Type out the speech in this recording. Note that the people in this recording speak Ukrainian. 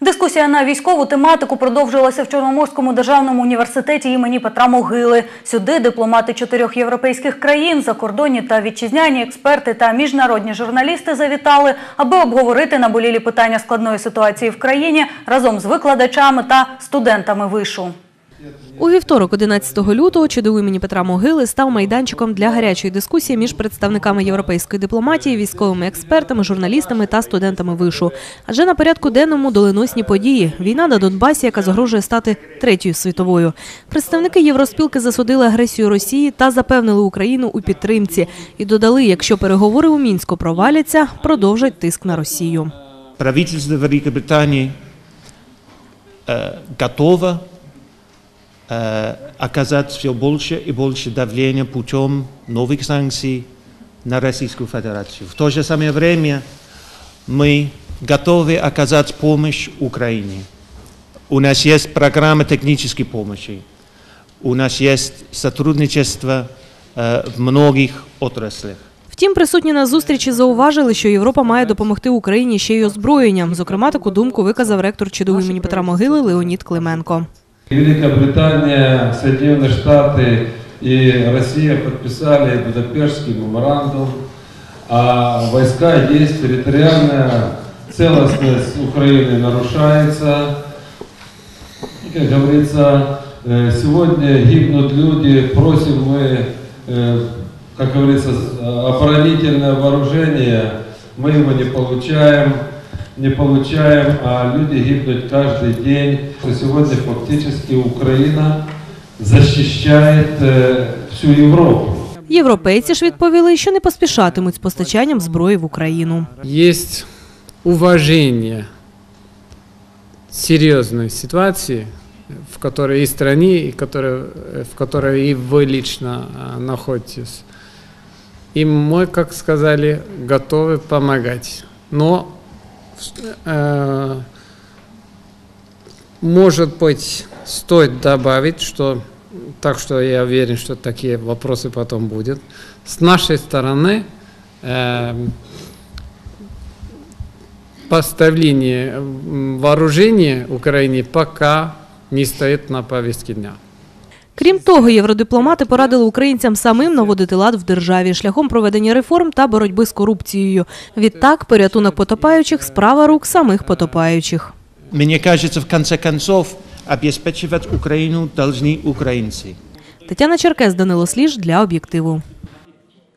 Дискусія на військову тематику продовжилася в Чорноморському державному університеті імені Петра Могили. Сюди дипломати чотирьох європейських країн, закордонні та вітчизняні експерти та міжнародні журналісти завітали, аби обговорити наболілі питання складної ситуації в країні разом з викладачами та студентами вишу. У вівторок, 11 лютого, ЧДУ імені Петра Могили став майданчиком для гарячої дискусії між представниками європейської дипломатії, військовими експертами, журналістами та студентами вишу. Адже на порядку денному доленосні події війна на Донбасі, яка загрожує стати третьою світовою. Представники євроспілки засудили агресію Росії та запевнили Україну у підтримці і додали, якщо переговори у мінську проваляться, продовжать тиск на Росію. правительство Великобритании э, готово э, оказать все больше и больше давления путем новых санкций на Российскую Федерацию. В то же самое время мы готовы оказать помощь Украине. У нас есть программа технической помощи. У нас есть сотрудничество э, в многих отраслях. Втім, присутні на зустрічі зауважили, що Європа має допомогти Україні ще й озброєнням. Зокрема, таку думку виказав ректор ЧДУ імені Петра Могили Леонід Клименко. Великобритания, Соединенные Штаты и Россия подписали Будапештский меморандум, а войска есть, территориальная целостность Украины нарушается. И, как говорится, э, сегодня гибнут люди, просим мы, э, как говорится, оборонительное вооружение, мы его не получаем не получаем, а люди гибнут каждый день. Сегодня фактически Украина защищает э, всю Европу. Європейці ж відповіли, що не поспішатимуть з постачанням зброї в Україну. есть уважение серьезной ситуации, в которой и стране, и которой, э, в которой и вы лично а, находитесь. И мы, как сказали, готовы помогать. Но э, может быть, стоит добавить, что так что я уверен, что такие вопросы потом будут. С нашей стороны эм, поставление вооружения Украине пока не стоит на повестке дня. Крім того, євродипломати порадили українцям самим наводити лад в державі шляхом проведення реформ та боротьби з корупцією. Відтак, порятунок потопаючих справа рук самих потопаючих. Мені кажеться, в конце концов, обезпечувати Україну повинні українці. Тетяна Черкес, Данило Сліж для об'єктиву.